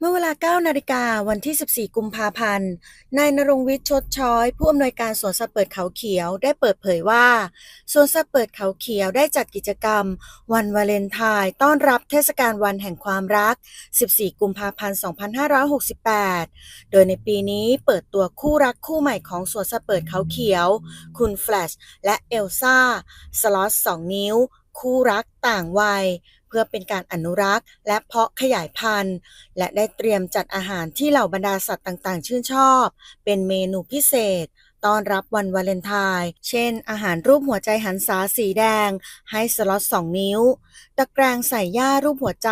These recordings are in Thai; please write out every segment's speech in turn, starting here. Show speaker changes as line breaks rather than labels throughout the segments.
เมื่อเวลา 9 นาฬิกาวันที่ 14 กุมภาพันธ์ นายณรงวิทย์ชดช้อย ผู้อำนวยการสวนสัตว์เปิดเขาเขียวได้เปิดเผยว่า สวนสัตว์เปิดเขาเขียวได้จัดกิจกรรม วันวาเลนไทน์ต้อนรับเทศกาลวันแห่งความรัก 14 กุมภาพันธ์ 2568 โดยในปีนี้เปิดตัวคู่รักคู่ใหม่ของสวนสัตว์เปิดเขาเขียว คุณแฟลชและเอลซ่า สล็อต 2 นิ้ว คู่รักต่างวัย เพื่อเป็นการอนุรักษ์ และเพาะขยายพันธุ์ และได้เตรียมจัดอาหารที่เหล่าบรรดาสัตว์ต่างๆ ชื่นชอบ เป็นเมนูพิเศษ ต้อนรับวันวาเลนไทน์เช่น อาหารรูปหัวใจหันษาสีแดง ให้สล็อต2นิ้ว ตะแกรงใส่หญ้ารูปหัวใจ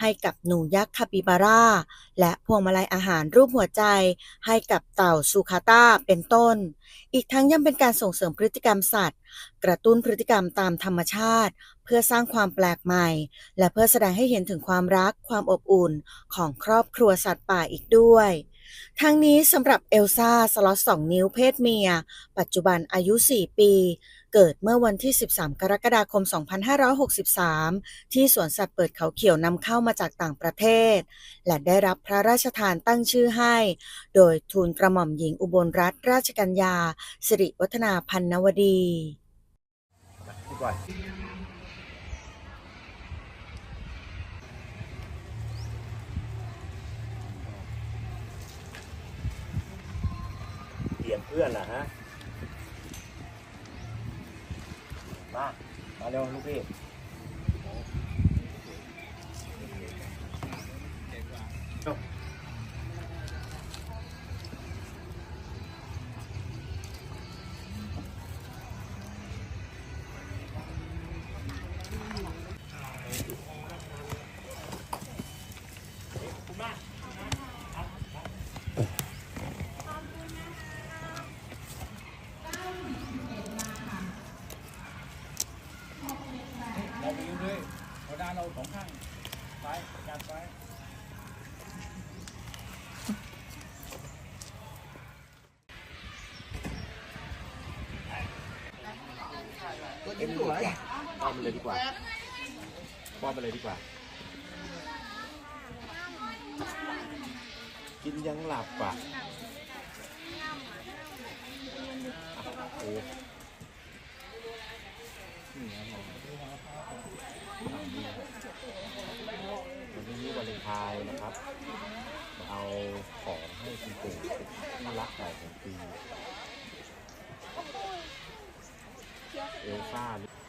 ให้กับหนูยักษ์คาปิบาร่า และพวงมาลัยอาหารรูปหัวใจ ให้กับเต่าซูคาต้าเป็นต้น อีกทั้งยังเป็นการส่งเสริมพฤติกรรมสัตว์ กระตุ้นพฤติกรรมตามธรรมชาติ เพื่อสร้างความแปลกใหม่ และเพื่อแสดงให้เห็นถึงความรักความอบอุ่นของครอบครัวสัตว์ป่าอีกด้วย ทั้งนี้สำหรับเอลซ่าสล็อต2นิ้วเพศเมีย ปัจจุบันอายุ 4 ปี เกิดเมื่อวันที่ 13 กรกฎาคม 2563 ที่สวนสัตว์เปิดเขาเขียวนำเข้ามาจากต่างประเทศ และได้รับพระราชทานตั้งชื่อให้ โดยทูลกระหม่อมหญิงอุบลรัตนราชกัญญาสิริวัฒนาพันนวดี
เปลี่ยนเพื่อนนะฮะ มา มาเร็วลูกพี่า
นเราสองข้างซ้ายการซ้าย
เอ็มสวยป้อนไปเลยดีกว่าป้อนไปเลยดีกว่า กินยังหลับอะโอ้ วันนี้วันเลนไทน์นะครับมาเอาของให้คุณปู่ที่รักใหญ่ของปีเอลซ่า